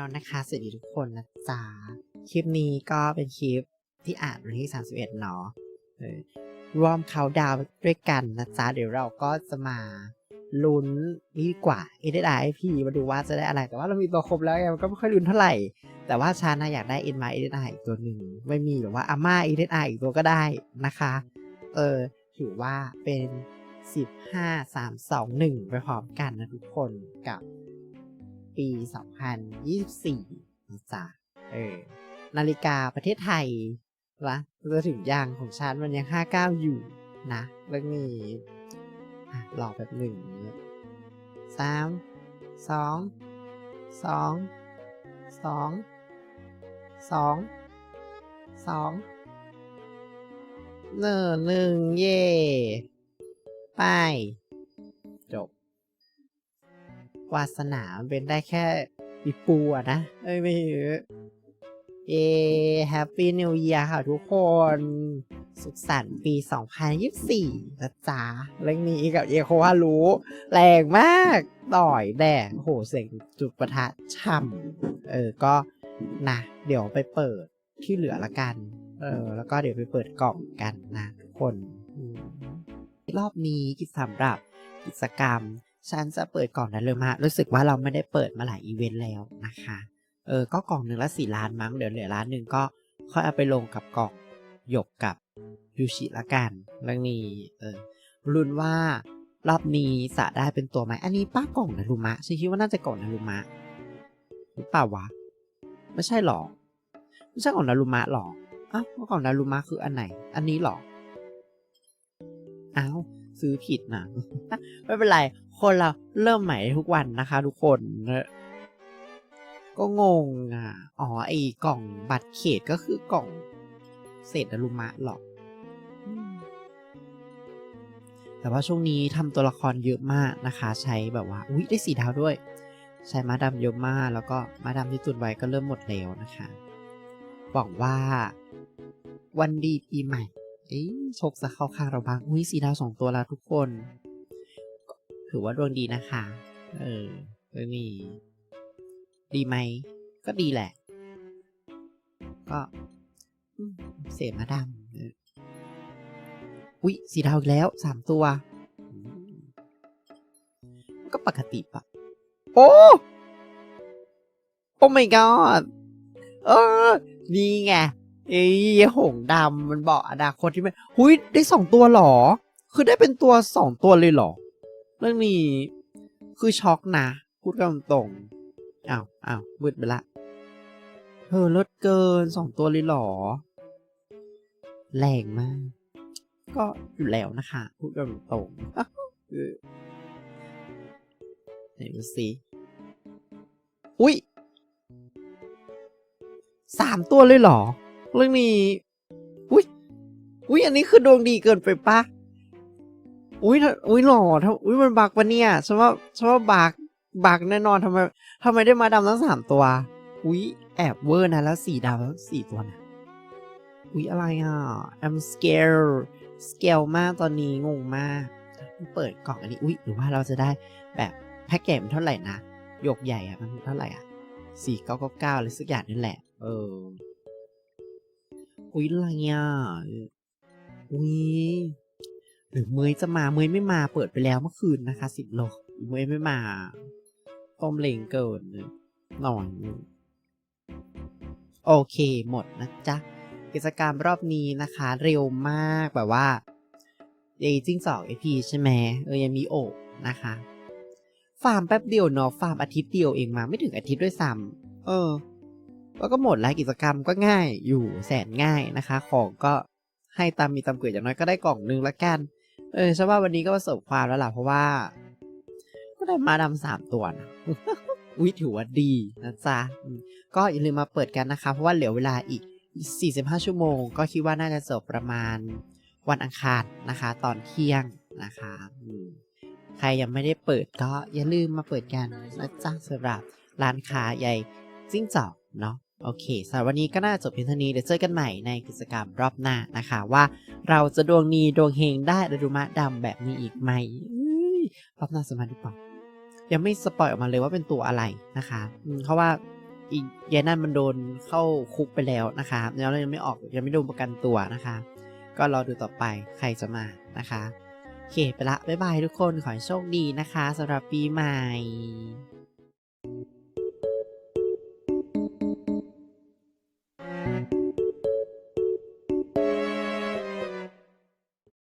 แล้วนะคะ สวัสดีทุกคนนะจ๊ะ คลิปนี้ก็เป็นคลิปที่อ่านวันที่ 31 เนาะเออร่วมเขาดาวด้วยกันนะจ๊ะ เดี๋ยวเราก็จะมาลุ้นนี่ดีกว่า a d i p มาดูว่าจะได้อะไร แต่ว่าเรามีตัวครบแล้วไงมันก็ไม่ค่อยลุ้นเท่าไหร่ แต่ว่าชานะอยากได้ n m y a d i อีกตัวหนึ่งไม่มีหรือว่าอาม่า a d i อีกตัวก็ได้นะคะ เออถือว่าเป็น 15 3 2 1 ไปพร้อมกันนะทุกคนกับ ปี 2024นะจ๊ะเออนาฬิกาประเทศไทยวะจะถึงยางของฉันมันยัง 59 อยู่นะเรื่องนี้อะรอแบบหนึ่งสามสองสองสองสองสองหนึ่งหนึ่งเย่ไป วาสนาเป็นได้แค่ปีปูอะนะ เอ้ยไม่เยอเย้แฮปปี้นิว e ียค่ะทุกคน สุขสันต์ปี 2024นะจ๊ะเรื่องนี้กับเอโคฮารู้ แรงมาก ต่อยแดงโหเสียงจุดประทัดช่ำเออ ก็นะเดี๋ยวไปเปิดที่เหลือละกัน เออ แล้วก็เดี๋ยวไปเปิดกล่องกันนะทุกคน รอบนี้กิจสำหรับกิจกรรม ฉันจะเปิดกล่องนั้นเลยมารู้สึกว่าเราไม่ได้เปิดมาหลายอีเวนต์แล้วนะคะ เออ ก็กล่องหนึ่งละสี่ล้านมั้ง เดี๋ยวเหลือล้านหนึ่งก็ค่อยเอาไปลงกับกล่องหยกกับยูชิละกันเรื่องนี้ เออ รุนว่ารอบนี้จะได้เป็นตัวไหม อันนี้ป้ากล่องนารุมะฉันคิดว่าน่าจะกล่องนารุมะหรือเปล่าวะ ไม่ใช่หรอ ไม่ใช่กล่องนารุมะหรออ้าวกล่องนารุมะคืออันไหน อันนี้หรออ้าว ซื้อผิดนะไม่เป็นไร คนเราเริ่มใหม่ทุกวันนะคะ ทุกคน ก็งงอะ อ๋อไอ้กล่องบัตรเขตก็คือกล่องเศษอลูมะหรอกแต่ว่าช่วงนี้ทำตัวละครเยอะมากนะคะ ใช้แบบว่า อุ้ยได้สีดาวด้วย ใช้มาดามเยอะมากแล้วก็มาดามที่ตุนไว้ก็เริ่มหมดแล้วนะคะหวังว่าวันดีปีใหม่ เอ้ยโชคจะเข้าข้างเราบ้าง อุ้ยสีดาวสองตัวแล้วทุกคน ถือว่าดวงดีนะคะ เออเรื่องนี้ดีไหม ก็ดีแหละ ก็เสียมาดำอออุ๊ยสีดาวอีกแล้วสามตัว ก็ปกติปะโอ้โอ้ my god เออนี่ไง เอ้ยหงดำมันบอกอนาคตที่ไม่หุยได้สองตัวหรอ คือได้เป็นตัวสองตัวเลยหรอ เรื่องนี้คือช็อกนะ พูดกันตรงอ้าวอ้าวมืดไปละเธอลดเกินสองตัวเลยหรอ แรงมาก ก็อยู่แล้วนะคะ พูดกันตรงไหนดูสิอุ้ยสามตัวเลยเหรอ เรื่องนี้ อุ้ยอุ้ยอันนี้คือดวงดีเกินไปปะอุ้ยถ้าอุ้ยหล่อถ้าอุ้ยมันบักปะเนี่ยฉันว่าฉันว่าบักบักแน่นอนทำไมทำไมได้มาดำทั้งสามตัว อุ้ยแอบเวอร์นะแล้วสี่ดาวแล้วสี่ตัวนะอุ้ยอะไรอะ I'm scared scale มากตอนนี้งงมาก เปิดกล่องอันนี้อุ้ยหรือว่าเราจะได้แบบแพ็กเกจมันเท่าไหร่นะ ยกใหญ่อะมันเท่าไหร่อะสี่เก้าเก้าเก้าอะไรสักอย่างนี่นแหละ เออ อุ้ยอะไรอะอุ้ยหรือเมยจะมาเมยไม่มาเปิดไปแล้วเมื่อคืนนะคะสิบโลเมยไม่มาต้มเลงเกินหน่อยโอเคหมดนะจ๊ะกิจกรรมรอบนี้นะคะ เร็วมากแบบว่าเอจิ้งจอกเอพีใช่ไหมเออยังมีโอบนะคะ ฟาร์มแป๊บเดียวเนาะฟาร์มอาทิตย์เดียวเองมาไม่ถึงอาทิตย์ด้วยซ้ำเออ ก็หมดแล้วกิจกรรมก็ง่ายอยู่แสนง่ายนะคะ ของก็ให้ตามมีตามเกิดอย่างน้อยก็ได้กล่องนึงละกัน เออฉันว่าวันนี้ก็ประสบความแล้วล่ะเพราะว่า ก็ได้มาดำสามตัวนะอุ้ยถือว่าดีนะจ๊ะ ก็อย่าลืมมาเปิดกันนะคะ เพราะว่าเหลือเวลาอีก 45 ชั่วโมง ก็คิดว่าน่าจะจบประมาณวันอังคารนะคะ ตอนเที่ยงนะคะใครยังไม่ได้เปิดก็อย่าลืมมาเปิดกันนะจ๊ะสำหรับร้านค้าใหญ่จิ้งจอกเนาะ โอเคสำหรับวันนี้ก็น่าจบเพียงเท่านี้เดี๋ยวเจอกันใหม่ในกิจกรรมรอบหน้านะคะว่าเราจะดวงดีดวงเฮงได้ดรุมะดำแบบนี้อีกไหมรอบหน้าสมาธิปล่ายังไม่สปอยออกมาเลยว่าเป็นตัวอะไรนะคะเพราะว่าอีกยายนั่นมันโดนเข้าคุกไปแล้วนะคะแล้วยังไม่ออกยังไม่โดนประกันตัวนะคะ ก็รอดูต่อไปใครจะมานะคะโอเคไปละบ๊ายบายทุกคนขอให้โชคดีนะคะสำหรับปีใหม่